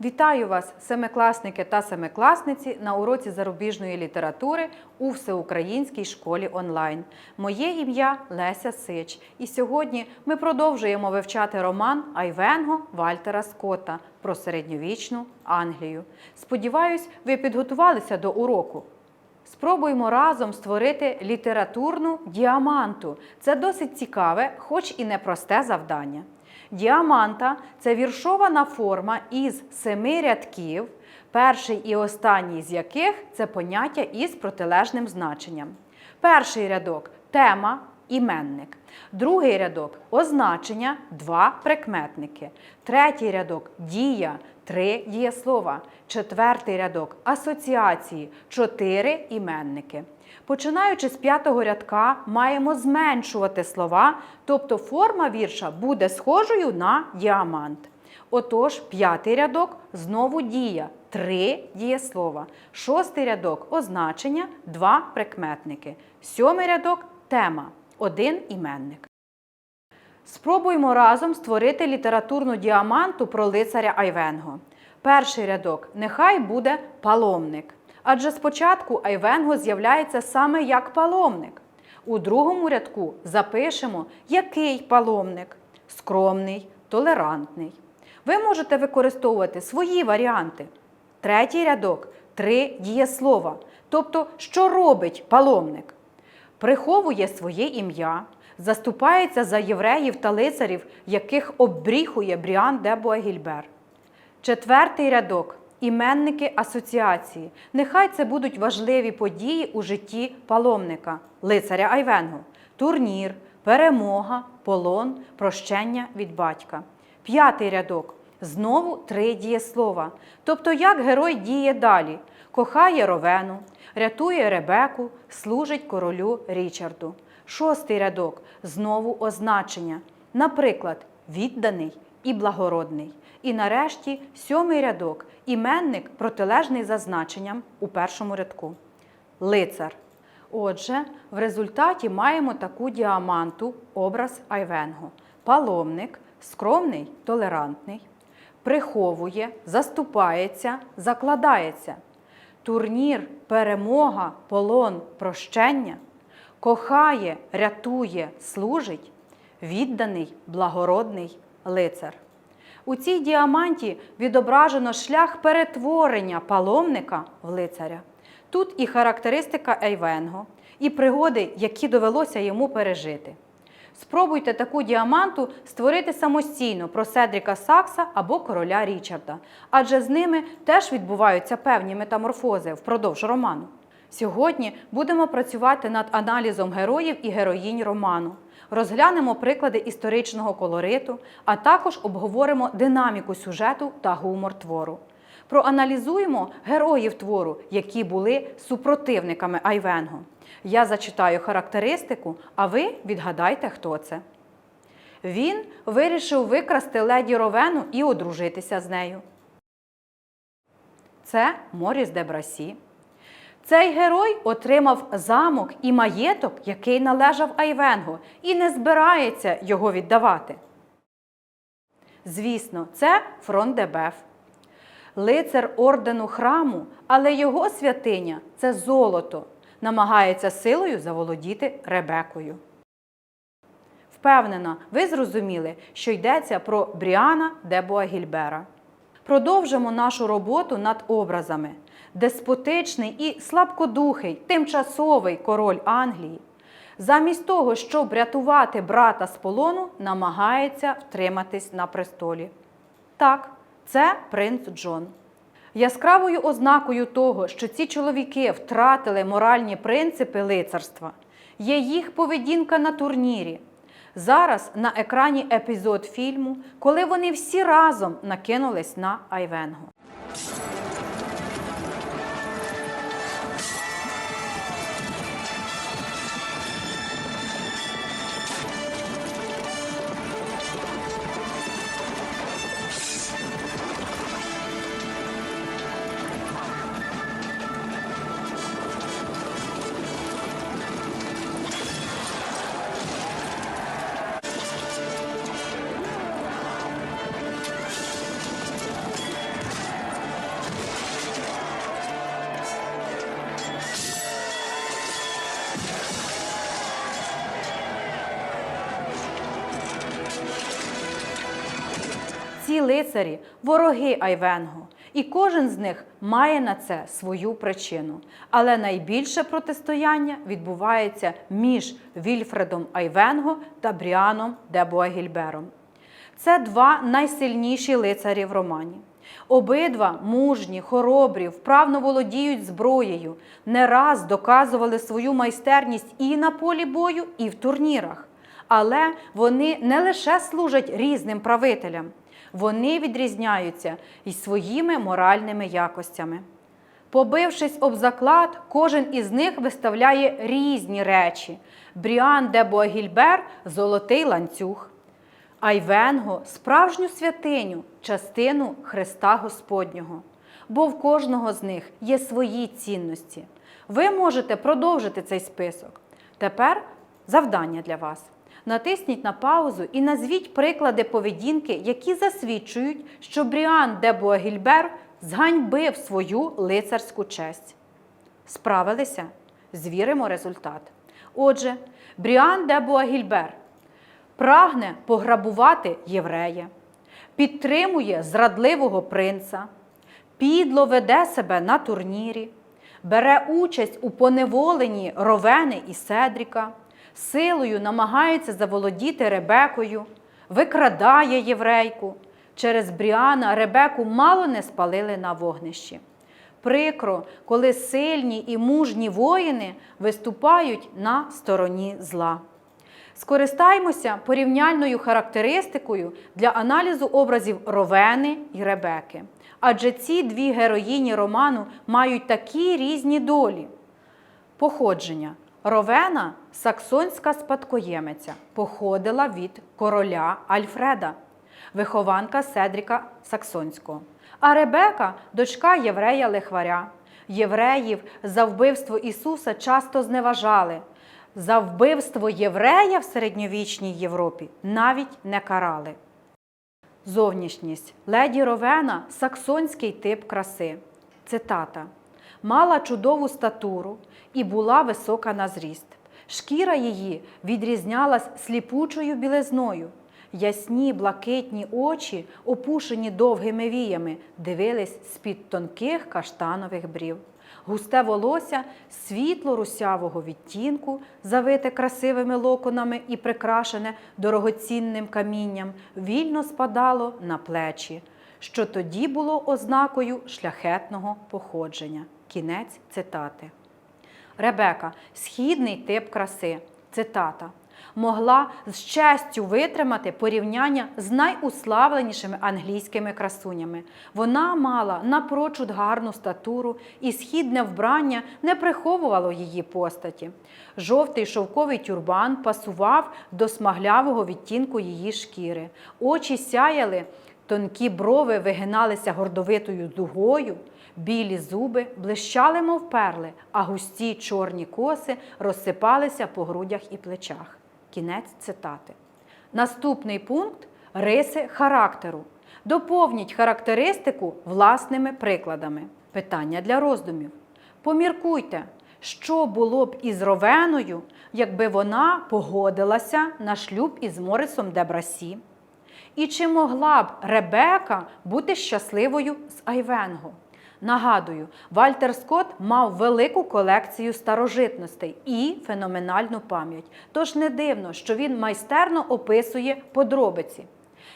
Вітаю вас, семикласники та семикласниці, на уроці зарубіжної літератури у Всеукраїнській школі онлайн. Моє ім'я Леся Сич. І сьогодні ми продовжуємо вивчати роман Айвенго Вальтера Скотта про середньовічну Англію. Сподіваюсь, ви підготувалися до уроку. Спробуємо разом створити літературну діаманту. Це досить цікаве, хоч і непросте завдання. Діаманта це віршована форма із семи рядків, перший і останній з яких це поняття із протилежним значенням. Перший рядок тема, іменник. Другий рядок означення, два прикметники. Третій рядок дія, три дієслова. Четвертий рядок асоціації, чотири іменники. Починаючи з п'ятого рядка, маємо зменшувати слова, тобто форма вірша буде схожою на діамант. Отож, п'ятий рядок знову дія, три дієслова. Шостий рядок означення, два прикметники. Сьомий рядок тема, один іменник. Спробуємо разом створити літературну діаманту про лицаря Айвенго. Перший рядок нехай буде паломник. Адже спочатку Айвенго з'являється саме як паломник. У другому рядку запишемо, який паломник скромний, толерантний. Ви можете використовувати свої варіанти. Третій рядок три дієслова. Тобто, що робить паломник? Приховує своє ім'я, заступається за євреїв та лицарів, яких оббріхує Бріан де Буагільбер. Четвертий рядок іменники асоціації. Нехай це будуть важливі події у житті паломника, лицаря Айвенго, турнір, перемога, полон, прощення від батька. П'ятий рядок. Знову три дієслова. Тобто, як герой діє далі: кохає Ровену, рятує Ребеку, служить королю Річарду. Шостий рядок знову означення. Наприклад, відданий і благородний. І нарешті сьомий рядок іменник протилежний за значенням у першому рядку. Лицар. Отже, в результаті маємо таку діаманту, образ Айвенго. Паломник, скромний, толерантний, приховує, заступається, закладається. Турнір, перемога, полон, прощення, кохає, рятує, служить, відданий, благородний лицар. У цій діаманті відображено шлях перетворення паломника в лицаря. Тут і характеристика Ейвенго, і пригоди, які довелося йому пережити. Спробуйте таку діаманту створити самостійно про Седріка Сакса або короля Річарда, адже з ними теж відбуваються певні метаморфози впродовж роману. Сьогодні будемо працювати над аналізом героїв і героїнь роману. Розглянемо приклади історичного колориту, а також обговоримо динаміку сюжету та гумор твору. Проаналізуємо героїв твору, які були супротивниками Айвенго. Я зачитаю характеристику, а ви відгадайте, хто це. Він вирішив викрасти леді Ровену і одружитися з нею. Це Моріс де Брасі. Цей герой отримав замок і маєток, який належав Айвенго, і не збирається його віддавати. Звісно, це фронт Дебеф. Лицар ордену храму, але його святиня це золото, намагається силою заволодіти Ребекою. Впевнена, ви зрозуміли, що йдеться про Бріана де Буагільбера. Продовжимо нашу роботу над образами. Деспотичний і слабкодухий, тимчасовий король Англії, замість того, щоб рятувати брата з полону, намагається втриматись на престолі. Так, це принц Джон. Яскравою ознакою того, що ці чоловіки втратили моральні принципи лицарства, є їх поведінка на турнірі. Зараз на екрані епізод фільму, коли вони всі разом накинулись на Айвенго. Лицарі вороги Айвенго, і кожен з них має на це свою причину. Але найбільше протистояння відбувається між Вільфредом Айвенго та Бріаном де Буагільбером. Це два найсильніші лицарі в романі. Обидва мужні, хоробрі, вправно володіють зброєю, не раз доказували свою майстерність і на полі бою, і в турнірах. Але вони не лише служать різним правителям, вони відрізняються і своїми моральними якостями. Побившись об заклад, кожен із них виставляє різні речі. Бріан де Буагільбер – золотий ланцюг. Айвенго справжню святиню, частину Христа Господнього. Бо в кожного з них є свої цінності. Ви можете продовжити цей список. Тепер завдання для вас. Натисніть на паузу і назвіть приклади поведінки, які засвідчують, що Бріан де Буагільбер зганьбив свою лицарську честь. Справилися? Звіримо результат. Отже, Бріан де Буагільбер прагне пограбувати єврея, підтримує зрадливого принца, підло веде себе на турнірі, бере участь у поневоленні Ровени і Седріка, силою намагається заволодіти Ребекою, викрадає єврейку. Через Бріана Ребеку мало не спалили на вогнищі. Прикро, коли сильні і мужні воїни виступають на стороні зла. Скористаймося порівняльною характеристикою для аналізу образів Ровени і Ребеки. Адже ці дві героїні роману мають такі різні долі. Походження. Ровена саксонська спадкоємиця, походила від короля Альфреда, вихованка Седріка Саксонського. А Ребека дочка єврея Лихваря. Євреїв за вбивство Ісуса часто зневажали. За вбивство єврея в середньовічній Європі навіть не карали. Зовнішність леді Ровена саксонський тип краси. Цитата. Мала чудову статуру і була висока на зріст. Шкіра її відрізнялась сліпучою білизною. Ясні блакитні очі, опушені довгими віями, дивились з-під тонких каштанових брів. Густе волосся світло русявого відтінку, завите красивими локонами і прикрашене дорогоцінним камінням, вільно спадало на плечі, що тоді було ознакою шляхетного походження. Кінець цитати. Ребека східний тип краси. Цитата. Могла з честю витримати порівняння з найуславленішими англійськими красунями. Вона мала напрочуд гарну статуру, і східне вбрання не приховувало її постаті. Жовтий шовковий тюрбан пасував до смаглявого відтінку її шкіри. Очі сяяли, тонкі брови вигиналися гордовитою дугою. Білі зуби блищали, мов перли, а густі чорні коси розсипалися по грудях і плечах. Кінець цитати. Наступний пункт риси характеру. Доповніть характеристику власними прикладами. Питання для роздумів. Поміркуйте, що було б із Ровеною, якби вона погодилася на шлюб із Морисом де Брасі? І чи могла б Ребека бути щасливою з Айвенго? Нагадую, Вальтер Скотт мав велику колекцію старожитностей і феноменальну пам'ять. Тож не дивно, що він майстерно описує подробиці.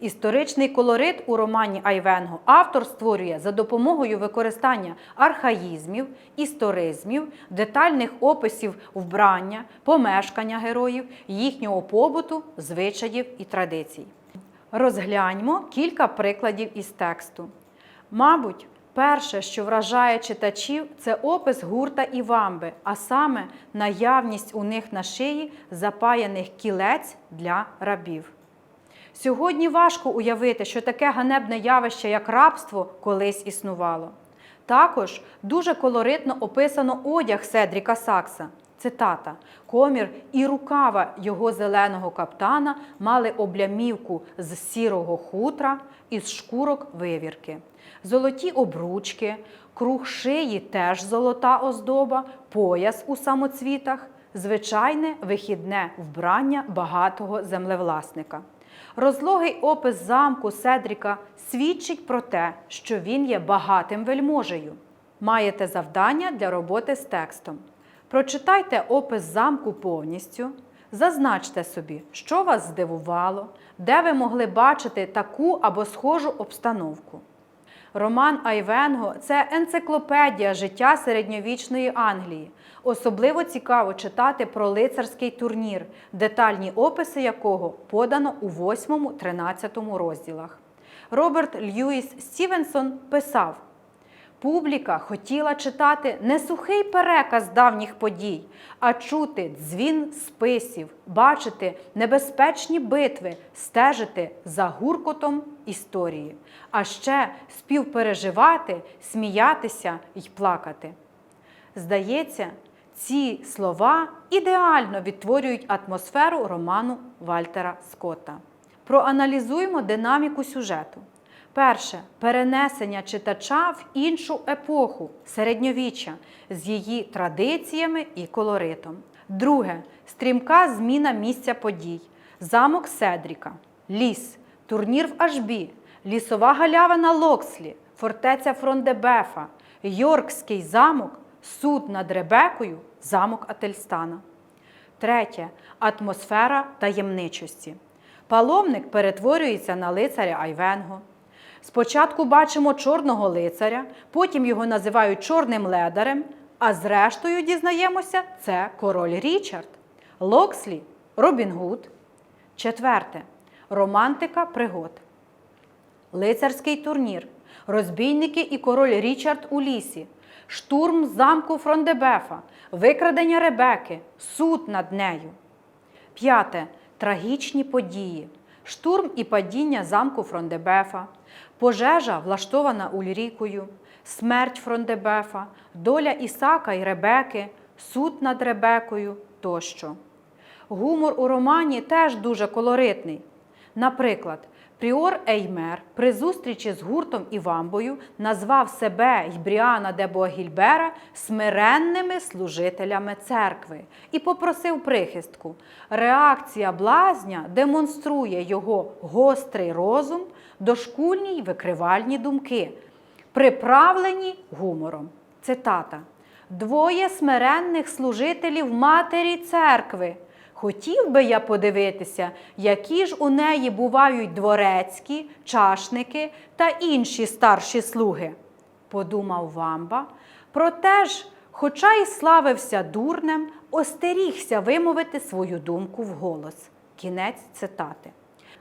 Історичний колорит у романі Айвенго автор створює за допомогою використання архаїзмів, історизмів, детальних описів вбрання, помешкання героїв, їхнього побуту, звичаїв і традицій. Розгляньмо кілька прикладів із тексту. Мабуть, перше, що вражає читачів, це опис гурта і вамби, а саме наявність у них на шиї запаяних кілець для рабів. Сьогодні важко уявити, що таке ганебне явище, як рабство, колись існувало. Також дуже колоритно описано одяг Седріка Сакса. Цитата: комір і рукава його зеленого каптана мали облямівку з сірого хутра із шкурок вивірки, золоті обручки, круг шиї теж золота оздоба, пояс у самоцвітах, звичайне вихідне вбрання багатого землевласника. Розлогий опис замку Седріка свідчить про те, що він є багатим вельможею. Маєте завдання для роботи з текстом. Прочитайте опис замку повністю, зазначте собі, що вас здивувало, де ви могли бачити таку або схожу обстановку. Роман Айвенго це енциклопедія життя середньовічної Англії. Особливо цікаво читати про лицарський турнір, детальні описи якого подано у 8-13 розділах. Роберт Льюіс Стівенсон писав: Публіка хотіла читати не сухий переказ давніх подій, а чути дзвін списів, бачити небезпечні битви, стежити за гуркотом історії, а ще співпереживати, сміятися й плакати. Здається, ці слова ідеально відтворюють атмосферу роману Вальтера Скотта. Проаналізуємо динаміку сюжету. Перше перенесення читача в іншу епоху середньовіччя з її традиціями і колоритом. Друге стрімка зміна місця подій, замок Седріка, ліс, турнір в Ашбі, лісова галявина Локслі, фортеця Фрондебефа, Йоркський замок, суд над Ребекою, замок Ательстана. Третє атмосфера таємничості. Паломник перетворюється на лицаря Айвенго. Спочатку бачимо чорного лицаря, потім його називають чорним ледарем, а зрештою дізнаємося, це король Річард. Локслі Робін Гуд. Четверте романтика пригод. Лицарський турнір. Розбійники і король Річард у лісі. Штурм замку Фрондебефа, викрадення Ребеки, суд над нею. П'яте. Трагічні події. Штурм і падіння замку Фрондебефа, пожежа, влаштована Ульрікою, смерть Фрондебефа, доля Ісака і Ребеки, суд над Ребекою тощо. Гумор у романі теж дуже колоритний. Наприклад, Пріор Еймер при зустрічі з гуртом і вамбою назвав себе й Бріана де Боагільбера смиренними служителями церкви і попросив прихистку. Реакція блазня демонструє його гострий розум, дошкульні й викривальні думки, приправлені гумором. Цитата. Двоє смиренних служителів матері церкви. Хотів би я подивитися, які ж у неї бувають дворецькі, чашники та інші старші слуги, подумав вамба. Проте ж, хоча й славився дурнем, остерігся вимовити свою думку вголос. Кінець цитати.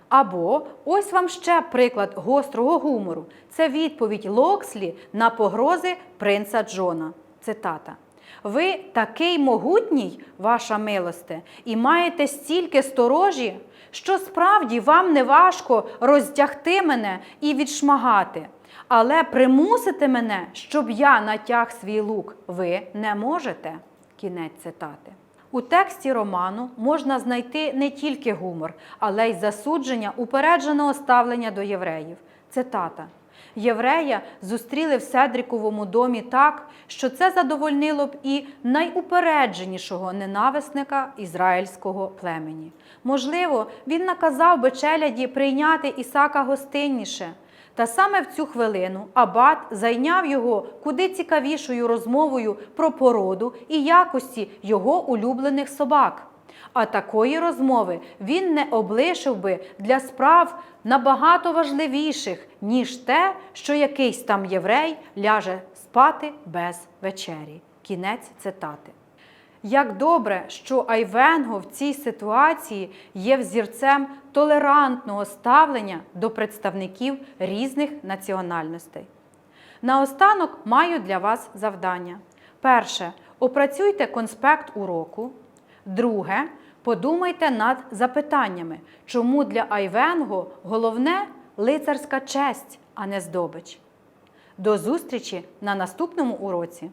Або ось вам ще приклад гострого гумору. Це відповідь Локслі на погрози принца Джона. Цитата. Ви такий могутній, ваша милосте, і маєте стільки сторожі, що справді вам не важко роздягти мене і відшмагати. Але примусити мене, щоб я натяг свій лук, ви не можете. Кінець цитати. У тексті роману можна знайти не тільки гумор, але й засудження упередженого ставлення до євреїв. Цитата. Єврея зустріли в Седріковому домі так, що це задовольнило б і найупередженішого ненависника ізраїльського племені. Можливо, він наказав би челяді прийняти Ісака гостинніше. Та саме в цю хвилину Абат зайняв його куди цікавішою розмовою про породу і якості його улюблених собак. А такої розмови він не облишив би для справ набагато важливіших, ніж те, що якийсь там єврей ляже спати без вечері. Кінець цитати. Як добре, що Айвенго в цій ситуації є взірцем толерантного ставлення до представників різних національностей. Наостанок маю для вас завдання. Перше. Опрацюйте конспект уроку. Друге. Подумайте над запитаннями, чому для Айвенго головне лицарська честь, а не здобич. До зустрічі на наступному уроці!